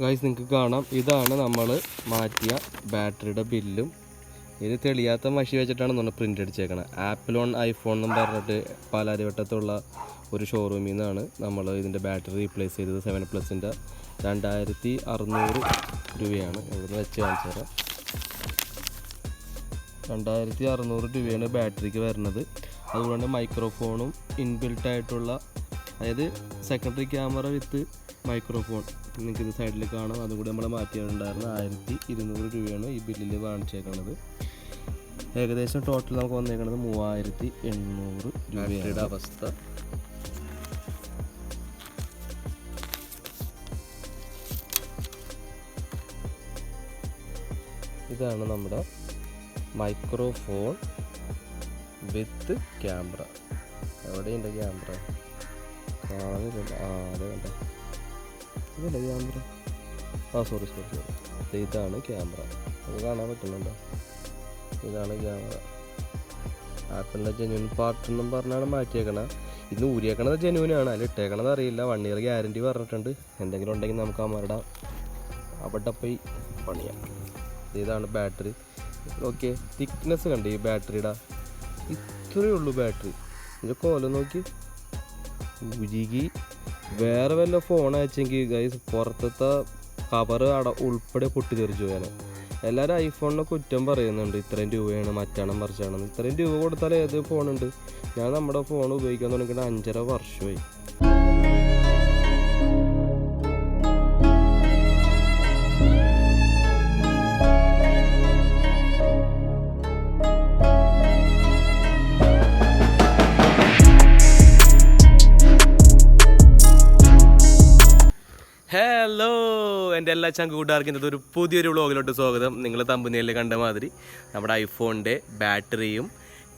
Guys നിങ്ങൾക്ക് കാണാം. ഇതാണ് നമ്മൾ മാറ്റിയ ബാറ്ററിയുടെ ബില്ലും. ഇത് തെളിയാത്ത മഷി വെച്ചിട്ടാണ് നമ്മൾ പ്രിന്റ് അടിച്ചേക്കണത് ആപ്പിൾ ഓൺ ഐഫോൺ എന്നും പറഞ്ഞിട്ട് പാലാരിവട്ടത്തുള്ള ഒരു ഷോറൂമിൽ നിന്നാണ് നമ്മൾ ഇതിന്റെ ബാറ്ററി റീപ്ലേസ് ചെയ്തത്. സെവൻ പ്ലസിന്റെ രണ്ടായിരത്തി അറുന്നൂറ് രൂപയാണ്. ഇവിടെ വെച്ച് കാണിച്ചു തരാം. രണ്ടായിരത്തി അറുന്നൂറ് രൂപയാണ് ബാറ്ററിക്ക് വരുന്നത്. അതുകൊണ്ട് മൈക്രോഫോണും ഇൻബിൽട്ടായിട്ടുള്ള അതായത് സെക്കൻഡറി ക്യാമറ വിത്ത് മൈക്രോഫോൺ. നിങ്ങൾക്ക് ഇത് സൈഡിൽ കാണാം. അതും കൂടി നമ്മൾ മാറ്റിയിട്ടുണ്ടായിരുന്നു ആയിരത്തി ഇരുന്നൂറ് രൂപയാണ് ഈ ബില്ലിൽ വാങ്ങിച്ചേക്കുന്നത് ഏകദേശം ടോട്ടൽ നമുക്ക് വന്നേക്കുന്നത് മൂവായിരത്തി എണ്ണൂറ് രൂപയുടെ അവസ്ഥ. ഇതാണ് നമ്മുടെ മൈക്രോഫോൺ വിത്ത് ക്യാമറ. എവിടെയുണ്ട് ക്യാമറ? കാണുന്നില്ല. ആ അതെ കണ്ട. ഇതല്ലേ ക്യാമറ? ആ സോറി സോറി സോറി ഇതാണ് ക്യാമറ. അത് കാണാൻ പറ്റുന്നുണ്ടോ? ഇതാണ് ക്യാമറ. ആപ്പിളിന്റെ ജെന്യൂൻ പാർട്ട് എന്നും പറഞ്ഞാണ് മാറ്റിയേക്കണത് ഇന്ന് ഊരിയേക്കണത് ജെന്യൂനാണ് അതിൽ ഇട്ടേക്കണത് അറിയില്ല. വൺ ഇയർ ഗ്യാരണ്ടി പറഞ്ഞിട്ടുണ്ട്. എന്തെങ്കിലും ഉണ്ടെങ്കിൽ നമുക്ക് അമ്മയുടെ അവിടെ പോയി പണിയാം. ഇതാണ് ബാറ്ററി ഓക്കെ തിക്നെസ് കണ്ട് ഈ ബാറ്ററിയുടെ ഇത്രയേ ഉള്ളൂ ബാറ്ററി ഇതിന്റെ കോലം നോക്കി. ഉരുകി വേറെ വല്ല ഫോൺ അയച്ചെങ്കിൽ ഗൈസ് പുറത്തത്തെ കവർ അട ഉൾപ്പെടെ പൊട്ടിത്തെറിച്ചു പോകാൻ എല്ലാവരും ഐഫോണിനെ കുറ്റം പറയുന്നുണ്ട് ഇത്രയും രൂപയാണ് മറ്റാണം മറിച്ചാണെന്ന് ഇത്രയും രൂപ കൊടുത്താൽ ഏത് ഫോണുണ്ട് ഞാൻ നമ്മുടെ ഫോൺ ഉപയോഗിക്കാൻ തുടങ്ങിയിട്ട് അഞ്ചര വർഷമായി. എന്റെ എല്ലാ ചങ്കൂട്ടുകാർക്കും ഒരു പുതിയൊരു വ്ളോഗിലോട്ട് സ്വാഗതം. നിങ്ങൾ തമ്പനിയിൽ കണ്ട മാതിരി നമ്മുടെ ഐഫോണിന്റെ ബാറ്ററിയും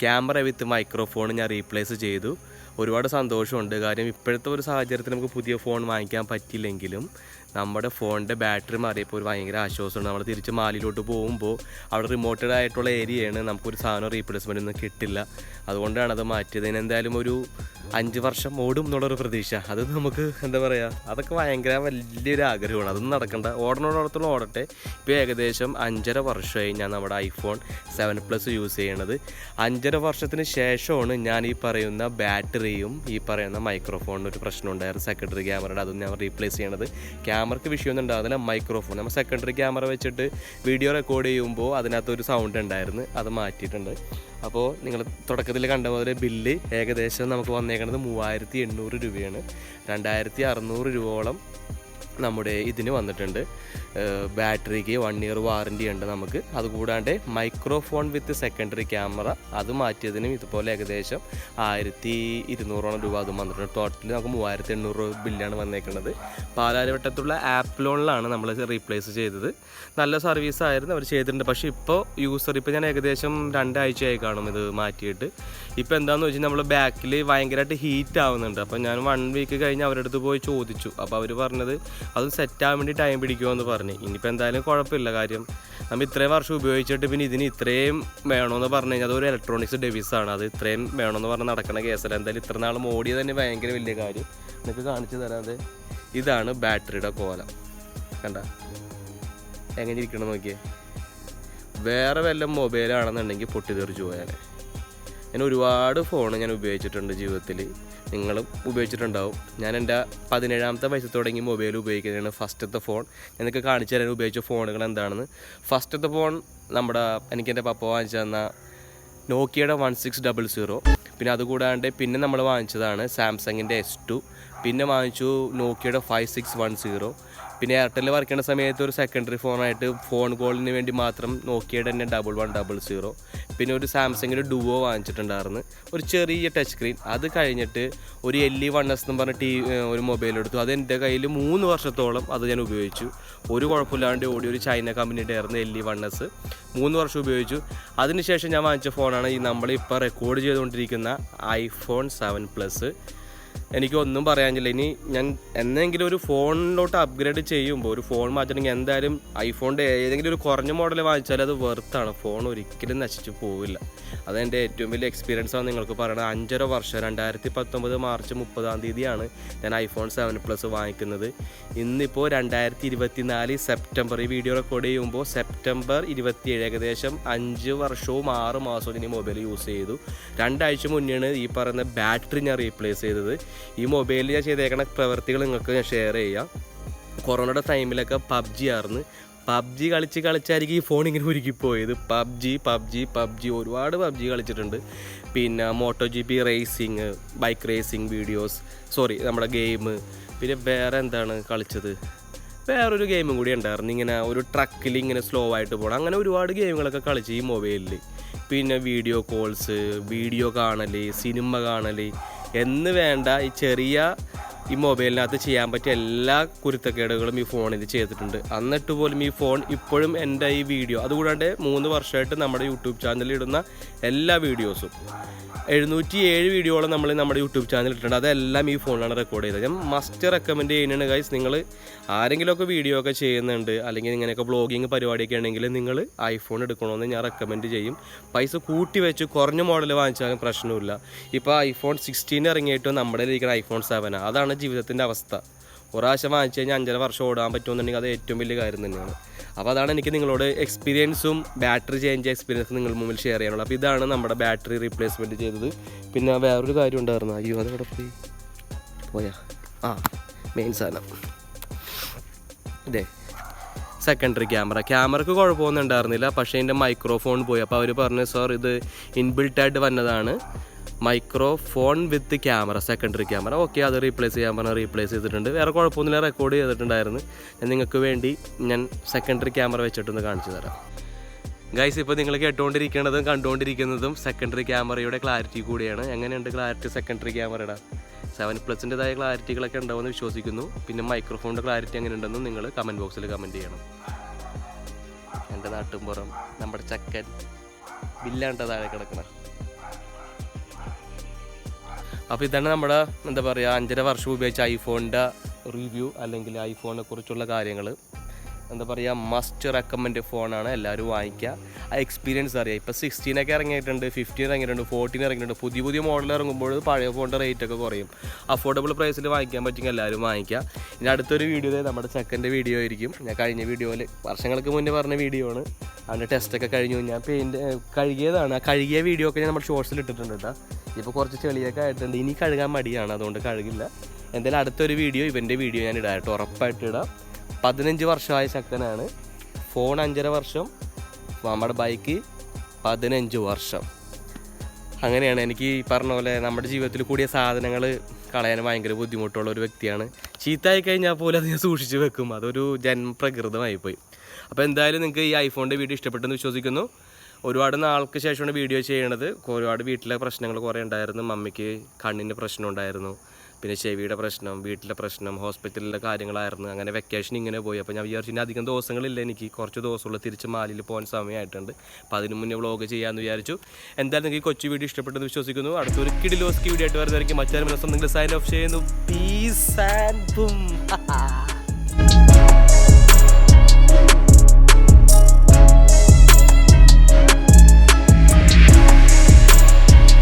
ക്യാമറ വിത്ത് മൈക്രോഫോണും ഞാൻ റീപ്ലേസ് ചെയ്തു. ഒരുപാട് സന്തോഷമുണ്ട്. കാര്യം ഇപ്പോഴത്തെ ഒരു സാഹചര്യത്തിൽ നമുക്ക് പുതിയ ഫോൺ വാങ്ങിക്കാൻ പറ്റില്ലെങ്കിലും നമ്മുടെ ഫോണിന്റെ ബാറ്ററി മാറിയപ്പോൾ ഒരു ഭയങ്കര ആശ്വാസമാണ് നമ്മൾ തിരിച്ച് മാലിയിലോട്ട് പോകുമ്പോൾ അവിടെ റിമോട്ടഡ് ആയിട്ടുള്ള ഏരിയയാണ് നമുക്കൊരു സാധനം റീപ്ലേസ്മെന്റ് ഒന്നും കിട്ടില്ല. അതുകൊണ്ടാണ് അത് മാറ്റിയത്. എന്തായാലും ഒരു അഞ്ച് വർഷം ഓടും എന്നുള്ളൊരു പ്രതീക്ഷ. അത് നമുക്ക് എന്താ പറയുക അതൊക്കെ ഭയങ്കര വലിയൊരു ആഗ്രഹമാണ്. അതൊന്നും നടക്കണ്ട. ഓടണോടത്തോളം ഓടട്ടെ. ഇപ്പോൾ ഏകദേശം അഞ്ചര വർഷമായി ഞാൻ നമ്മുടെ ഐഫോൺ സെവൻ പ്ലസ് യൂസ് ചെയ്യണത്. അഞ്ചര വർഷത്തിന് ശേഷമാണ് ഞാൻ ഈ പറയുന്ന ബാറ്ററിയും ഈ പറയുന്ന മൈക്രോഫോണിന് ഒരു പ്രശ്നം ഉണ്ടായിരുന്നു സെക്കൻഡറി ക്യാമറയുടെ അതും ഞാൻ റീപ്ലേസ് ചെയ്യണത്. ക്യാമറയ്ക്ക് വിഷയമൊന്നും ഉണ്ടാകുന്നില്ല മൈക്രോഫോൺ നമ്മൾ സെക്കൻഡറി ക്യാമറ വെച്ചിട്ട് വീഡിയോ റെക്കോർഡ് ചെയ്യുമ്പോൾ അതിനകത്തൊരു സൗണ്ട് ഉണ്ടായിരുന്നു. അത് മാറ്റിയിട്ടുണ്ട്. അപ്പോൾ നിങ്ങൾ തുടക്കത്തിൽ കണ്ട പോലെ ബില്ല് ഏകദേശം നമുക്ക് വന്നേക്കുന്നത് മൂവായിരത്തി എണ്ണൂറ് രൂപയാണ്. രണ്ടായിരത്തി അറുന്നൂറ് രൂപയോളം നമ്മുടെ ഇതിന് വന്നിട്ടുണ്ട്. ബാറ്ററിക്ക് വൺ ഇയർ വാറണ്ടി ഉണ്ട് നമുക്ക്. അതുകൂടാണ്ട് മൈക്രോഫോൺ വിത്ത് സെക്കൻഡറി ക്യാമറ അത് മാറ്റിയതിനും ഇതുപോലെ ഏകദേശം ആയിരത്തി ഇരുന്നൂറോളം രൂപ അതും വന്നിട്ടുണ്ട്. ടോട്ടലി നമുക്ക് മൂവായിരത്തി എണ്ണൂറ് രൂപ ബില്ലാണ് വന്നേക്കുന്നത് പാലാരിവട്ടത്തുള്ള ആപ്പ് ലോണിലാണ് നമ്മൾ റീപ്ലേസ് ചെയ്തത്. നല്ല സർവീസ് ആയിരുന്നു അവർ ചെയ്തിട്ടുണ്ട്. പക്ഷേ ഇപ്പോൾ യൂസർ ഇപ്പോൾ ഞാൻ ഏകദേശം രണ്ടാഴ്ചയായി കാണും ഇത് മാറ്റിയിട്ട്. ഇപ്പോൾ എന്താണെന്ന് വെച്ചാൽ നമ്മൾ ബാക്കിൽ ഭയങ്കരമായിട്ട് ഹീറ്റ് ആവുന്നുണ്ട്. അപ്പോൾ ഞാൻ വൺ വീക്ക് കഴിഞ്ഞ് അവരുടെ അടുത്ത് പോയി ചോദിച്ചു. അപ്പോൾ അവർ പറഞ്ഞത് അത് സെറ്റ് ആവാൻ വേണ്ടി ടൈം പിടിക്കുമെന്ന് പറഞ്ഞ്. ഇനിയിപ്പോൾ എന്തായാലും കുഴപ്പമില്ല കാര്യം. നമ്മൾ ഇത്രയും വർഷം ഉപയോഗിച്ചിട്ട് പിന്നെ ഇതിന് ഇത്രയും വേണമെന്ന് പറഞ്ഞു കഴിഞ്ഞാൽ അതൊരു ഇലക്ട്രോണിക്സ് ഡെവിസാണ് അത് ഇത്രയും വേണമെന്ന് പറഞ്ഞ് നടക്കണ കേസല്ല. എന്തായാലും ഇത്ര നാൾ മോടി തന്നെ ഭയങ്കര വലിയ കാര്യം. നിങ്ങൾക്ക് കാണിച്ചു തരാതെ ഇതാണ് ബാറ്ററിയുടെ കോല. കണ്ട? എങ്ങനെ ഇരിക്കണം നോക്കിയേ? വേറെ വല്ല മൊബൈലാണെന്നുണ്ടെങ്കിൽ പൊട്ടിത്തെറിച്ച് പോയാലേ. ഞാൻ ഒരുപാട് ഫോൺ ഞാൻ ഉപയോഗിച്ചിട്ടുണ്ട് ജീവിതത്തിൽ നിങ്ങളും ഉപയോഗിച്ചിട്ടുണ്ടാവും. ഞാൻ എന്റെ പതിനേഴാമത്തെ വയസ്സ് തുടങ്ങി മൊബൈൽ ഉപയോഗിക്കുന്നതാണ് ഫസ്റ്റത്തെ ഫോൺ എനിക്ക് കാണിച്ചു തരാൻ ഉപയോഗിച്ച ഫോണുകൾ എന്താണെന്ന്. ഫസ്റ്റത്തെ ഫോൺ നമ്മുടെ എനിക്ക് എന്റെ പപ്പ വാങ്ങിച്ചു തന്ന നോക്കിയയുടെ വൺ സിക്സ് ഡബിൾ സീറോ പിന്നെ അതുകൂടാണ്ട് പിന്നെ നമ്മൾ വാങ്ങിച്ചതാണ് സാംസങ്ങിന്റെ എസ് ടു പിന്നെ വാങ്ങിച്ചു നോക്കിയയുടെ ഫൈവ് സിക്സ് വൺ സീറോ പിന്നെ എയർടെൽ വർക്ക് ചെയ്യുന്ന സമയത്ത് ഒരു സെക്കൻഡറി ഫോണായിട്ട് ഫോൺ കോളിന് വേണ്ടി മാത്രം നോക്കിയത് തന്നെ ഡബിൾ വൺ ഡബിൾ സീറോ പിന്നെ ഒരു സാംസങ്ങിന്റെ ഡുവോ വാങ്ങിച്ചിട്ടുണ്ടായിരുന്നു. ഒരു ചെറിയ ടച്ച് സ്ക്രീൻ അത് കഴിഞ്ഞിട്ട് ഒരു എൽ ഇ വൺ എസ് എന്ന് പറഞ്ഞ ടി ഒരു മൊബൈൽ എടുത്തു. അത് എന്റെ കയ്യിൽ മൂന്ന് വർഷത്തോളം അത് ഞാൻ ഉപയോഗിച്ചു. ഒരു കുഴപ്പമില്ലാണ്ട് ഓടി ഒരു ചൈന കമ്പനിയുടെ ആയിരുന്നു എൽ ഇ വൺ എസ് മൂന്ന് വർഷം ഉപയോഗിച്ചു. അതിനുശേഷം ഞാൻ വാങ്ങിച്ച ഫോണാണ് ഈ നമ്മളിപ്പോൾ റെക്കോർഡ് ചെയ്തുകൊണ്ടിരിക്കുന്ന ഐഫോൺ സെവൻ പ്ലസ് എനിക്കൊന്നും പറയാനില്ല. ഇനി ഞാൻ എന്തെങ്കിലും ഒരു ഫോണിലോട്ട് അപ്ഗ്രേഡ് ചെയ്യുമ്പോൾ ഒരു ഫോൺ മാറ്റണമെങ്കിൽ എന്തായാലും ഐഫോണിന്റെ ഏതെങ്കിലും ഒരു കുറഞ്ഞ മോഡൽ വാങ്ങിച്ചാൽ അത് വെറുത്താണ് ഫോൺ ഒരിക്കലും നശിച്ചു പോവില്ല. അതെന്റെ ഏറ്റവും വലിയ എക്സ്പീരിയൻസ് ആണ് നിങ്ങൾക്ക് പറയുന്നത് അഞ്ചര വർഷം രണ്ടായിരത്തി പത്തൊമ്പത് മാർച്ച് മുപ്പതാം തീയതിയാണ് ഞാൻ ഐഫോൺ സെവൻ പ്ലസ് വാങ്ങിക്കുന്നത്. ഇന്നിപ്പോൾ രണ്ടായിരത്തി ഇരുപത്തി നാല് സെപ്റ്റംബർ ഈ വീഡിയോ റെക്കോർഡ് ചെയ്യുമ്പോൾ സെപ്റ്റംബർ ഇരുപത്തിയേഴ് ഏകദേശം അഞ്ച് വർഷവും ആറ് മാസവും ഈ മൊബൈൽ യൂസ് ചെയ്തു. രണ്ടാഴ്ച മുന്നെയാണ് ഈ പറയുന്ന ബാറ്ററി ഞാൻ റീപ്ലേസ് ചെയ്തത്. ഈ മൊബൈലിൽ ഞാൻ ചെയ്തേക്കണ പ്രവൃത്തികൾ നിങ്ങൾക്ക് ഞാൻ ഷെയർ ചെയ്യാം. കൊറോണയുടെ ടൈമിലൊക്കെ പബ്ജി ആയിരുന്നു. പബ്ജി കളിച്ച് കളിച്ചായിരിക്കും ഈ ഫോൺ ഇങ്ങനെ ഉരുക്കിപ്പോയത് പബ്ജി പബ്ജി പബ്ജി ഒരുപാട് പബ്ജി കളിച്ചിട്ടുണ്ട്. പിന്നെ Moto G P racing bike racing videos sorry നമ്മുടെ ഗെയിം പിന്നെ വേറെ എന്താണ് കളിച്ചത്? വേറൊരു ഗെയിമും കൂടി ഉണ്ടായിരുന്നു. ഇങ്ങനെ ഒരു ട്രക്കിൽ ഇങ്ങനെ സ്ലോ ആയിട്ട് പോകണം അങ്ങനെ ഒരുപാട് ഗെയിമുകളൊക്കെ കളിച്ച് ഈ മൊബൈലിൽ പിന്നെ വീഡിയോ കോൾസ് വീഡിയോ കാണൽ സിനിമ കാണൽ എന്ന് വേണ്ട ഈ ചെറിയ ഈ മൊബൈലിനകത്ത് ചെയ്യാൻ പറ്റിയ എല്ലാ കുരുത്തക്കേടുകളും ഈ ഫോണിൽ ചെയ്തിട്ടുണ്ട്. എന്നിട്ട് പോലും ഈ ഫോൺ ഇപ്പോഴും എന്റെ ഈ വീഡിയോ അതുകൂടാണ്ട് മൂന്ന് വർഷമായിട്ട് നമ്മുടെ യൂട്യൂബ് ചാനലിൽ ഇടുന്ന എല്ലാ വീഡിയോസും. എഴുന്നൂറ്റി ഏഴ് വീഡിയോളം നമ്മൾ നമ്മുടെ യൂട്യൂബ് ചാനലിൽ ഇട്ടിട്ടുണ്ട്. അതെല്ലാം ഈ ഫോണിലാണ് റെക്കോർഡ് ചെയ്തത്. ഞാൻ മസ്റ്റ് റെക്കമെൻഡ് ചെയ്യുന്നതാണ് ഗൈസ് നിങ്ങൾ ആരെങ്കിലുമൊക്കെ വീഡിയോ ഒക്കെ ചെയ്യുന്നുണ്ട് അല്ലെങ്കിൽ ഇങ്ങനെയൊക്കെ വ്ളോഗിങ് പരിപാടിയൊക്കെ ആണെങ്കിൽ നിങ്ങൾ ഐഫോൺ എടുക്കണമെന്ന് ഞാൻ റെക്കമെൻഡ് ചെയ്യും. പൈസ കൂട്ടി വെച്ച് കുറഞ്ഞ മോഡൽ വാങ്ങിച്ചാലും പ്രശ്നമില്ല. ഇപ്പോൾ ഐഫോൺ സിക്സ്റ്റീൻ ഇറങ്ങിയിട്ട് നമ്മുടെ ഇരിക്കുന്ന ഐഫോൺ സെവനാണ് അതാണ് ജീവിതത്തിന്റെ അവസ്ഥ. ഒരു പ്രാവശ്യം വാങ്ങിച്ചു കഴിഞ്ഞാൽ അഞ്ചര വർഷം ഓടാൻ പറ്റുമെന്നുണ്ടെങ്കിൽ അത് ഏറ്റവും വലിയ കാര്യം തന്നെയാണ്. അപ്പോൾ അതാണ് എനിക്ക് നിങ്ങളോട് എക്സ്പീരിയൻസും ബാറ്ററി ചേഞ്ച് എക്സ്പീരിയൻസും നിങ്ങൾ മുമ്പിൽ ഷെയർ ചെയ്യാനുള്ളത്. അപ്പോൾ ഇതാണ് നമ്മുടെ ബാറ്ററി റീപ്ലേസ്മെന്റ് ചെയ്തത്. പിന്നെ വേറൊരു കാര്യം ഉണ്ടായിരുന്നു. അയ്യോ അതവിടെ പോയി? പോയാ? ആ മെയിൻ സാധനം. ഇതേ സെക്കൻഡറി ക്യാമറ ക്യാമറക്ക് കുഴപ്പമൊന്നും ഉണ്ടായിരുന്നില്ല. പക്ഷേ എന്റെ മൈക്രോഫോൺ പോയി. അപ്പോൾ അവർ പറഞ്ഞു സാർ ഇത് ഇൻബിൽട്ടായിട്ട് വന്നതാണ്. Microphone with camera secondary camera. Okay അത് റീപ്ലേസ് ചെയ്യാൻ പറഞ്ഞാൽ റീപ്ലേസ് ചെയ്തിട്ടുണ്ട്. വേറെ കുഴപ്പമൊന്നുമില്ല റെക്കോർഡ് ചെയ്തിട്ടുണ്ടായിരുന്നു. ഞാൻ നിങ്ങൾക്ക് വേണ്ടി ഞാൻ സെക്കൻഡറി ക്യാമറ വെച്ചിട്ടൊന്ന് കാണിച്ചു തരാം. ഗൈസ് ഇപ്പോൾ നിങ്ങൾ കേട്ടുകൊണ്ടിരിക്കുന്നതും കണ്ടുകൊണ്ടിരിക്കുന്നതും സെക്കൻഡറി ക്യാമറയുടെ ക്ലാരിറ്റി കൂടിയാണ്. എങ്ങനെയുണ്ട് ക്ലാരിറ്റി സെക്കൻഡറി ക്യാമറയുടെ? സെവൻ പ്ലസിന്റെതായ ക്ലാരിറ്റികളൊക്കെ ഉണ്ടാവുമെന്ന് വിശ്വസിക്കുന്നു. പിന്നെ മൈക്രോഫോണിന്റെ ക്ലാരിറ്റി എങ്ങനെ ഉണ്ടെന്നും നിങ്ങൾ കമന്റ് ബോക്സിൽ കമന്റ് ചെയ്യണം. എന്റെ നാട്ടുംപുറം നമ്മുടെ ചക്കൻ ബില്ലാണ്ട താഴെ കിടക്കണ അപ്പോൾ ഇതാണ് നമ്മുടെ എന്താ പറയുക അഞ്ചര വർഷം ഉപയോഗിച്ച ഐഫോണിന്റെ റിവ്യൂ അല്ലെങ്കിൽ ഐഫോണിനെ കുറിച്ചുള്ള കാര്യങ്ങൾ എന്താ പറയുക മസ്റ്റ് റെക്കമെൻഡ് ഫോണാണ് എല്ലാവരും വാങ്ങിക്കുക. ആ എക്സ്പീരിയൻസ് അറിയാം. ഇപ്പോൾ സിക്സ്റ്റീനൊക്കെ ഇറങ്ങിയിട്ടുണ്ട് ഫിഫ്റ്റീൻ ഇറങ്ങിയിട്ടുണ്ട് ഫോർട്ടീൻ ഇറങ്ങിയിട്ടുണ്ട്. പുതിയ പുതിയ മോഡൽ ഇറങ്ങുമ്പോൾ പഴയ ഫോണിന്റെ റേറ്റ് ഒക്കെ കുറയും. അഫോർഡബിൾ പ്രൈസിൽ വാങ്ങിക്കാൻ പറ്റുമെങ്കിൽ എല്ലാവരും വാങ്ങിക്കുക. ഇനി അടുത്തൊരു വീഡിയോ നമ്മുടെ സെക്കൻഡ് വീഡിയോ ആയിരിക്കും. ഞാൻ കഴിഞ്ഞ വീഡിയോയിൽ വർഷങ്ങൾക്ക് മുന്നേ പറഞ്ഞ വീഡിയോ ആണ്. അതിന്റെ ടെസ്റ്റൊക്കെ കഴിഞ്ഞു. ഞാൻ പെയിന്റ് കഴുകിയതാണ്. ആ കഴുകിയ വീഡിയോ ഒക്കെ ഞാൻ നമ്മുടെ ഷോർട്സിൽ ഇട്ടിട്ടുണ്ട് കേട്ടോ. ഇപ്പോൾ കുറച്ച് ചെളിയൊക്കെ ആയിട്ടുണ്ട്. ഇനി കഴുകാൻ മടിയാണ്. അതുകൊണ്ട് കഴുകില്ല. എന്തായാലും അടുത്തൊരു വീഡിയോ ഇവന്റെ വീഡിയോ ഞാൻ ഇടാം കേട്ടോ. ഉറപ്പായിട്ട് ഇടാം. പതിനഞ്ച് വർഷമായ ശക്തനാണ്. ഫോൺ അഞ്ചര വർഷം നമ്മുടെ ബൈക്ക് പതിനഞ്ച് വർഷം. അങ്ങനെയാണ് എനിക്ക് ഈ പറഞ്ഞ പോലെ നമ്മുടെ ജീവിതത്തിൽ കൂടിയ സാധനങ്ങൾ കളയാൻ ഭയങ്കര ബുദ്ധിമുട്ടുള്ള ഒരു വ്യക്തിയാണ്. ചീത്തയായി കഴിഞ്ഞാൽ പോലും അത് ഞാൻ സൂക്ഷിച്ച് വെക്കും. അതൊരു ജന്മപ്രകൃതമായി പോയി. അപ്പോൾ എന്തായാലും നിങ്ങൾക്ക് ഈ ഐഫോണിന്റെ വീഡിയോ ഇഷ്ടപ്പെട്ടെന്ന് വിശ്വസിക്കുന്നു. ഒരുപാട് നാൾക്ക് ശേഷമാണ് വീഡിയോ ചെയ്യണത്. ഒരുപാട് വീട്ടിലെ പ്രശ്നങ്ങൾ കുറേ ഉണ്ടായിരുന്നു. മമ്മിക്ക് കണ്ണിന്റെ പ്രശ്നം ഉണ്ടായിരുന്നു. പിന്നെ ചെവിയുടെ പ്രശ്നം വീട്ടിലെ പ്രശ്നം ഹോസ്പിറ്റലിലെ കാര്യങ്ങളായിരുന്നു. അങ്ങനെ വെക്കേഷൻ ഇങ്ങനെ പോയി. അപ്പോൾ ഞാൻ വിചാരിച്ചു ഇനി അധികം ദിവസങ്ങളില്ല എനിക്ക്. കുറച്ച് ദിവസമുള്ള തിരിച്ച് മാലിയിൽ പോകാൻ സമയമായിട്ടുണ്ട്. അപ്പോൾ അതിന് മുന്നേ വ്ളോഗ് ചെയ്യാമെന്ന് വിചാരിച്ചു. എന്തായാലും നിങ്ങൾക്ക് കൊച്ചു വീഡിയോ ഇഷ്ടപ്പെട്ടെന്ന് വിശ്വസിക്കുന്നു. അടുത്തൊരു കിഡിലോസ്കി വീഡിയോ ആയിട്ട് വരുന്നതായിരിക്കും. മറ്റൊരു നിങ്ങൾ സൈൻ ഓഫ് ചെയ്യുന്നു. Peace and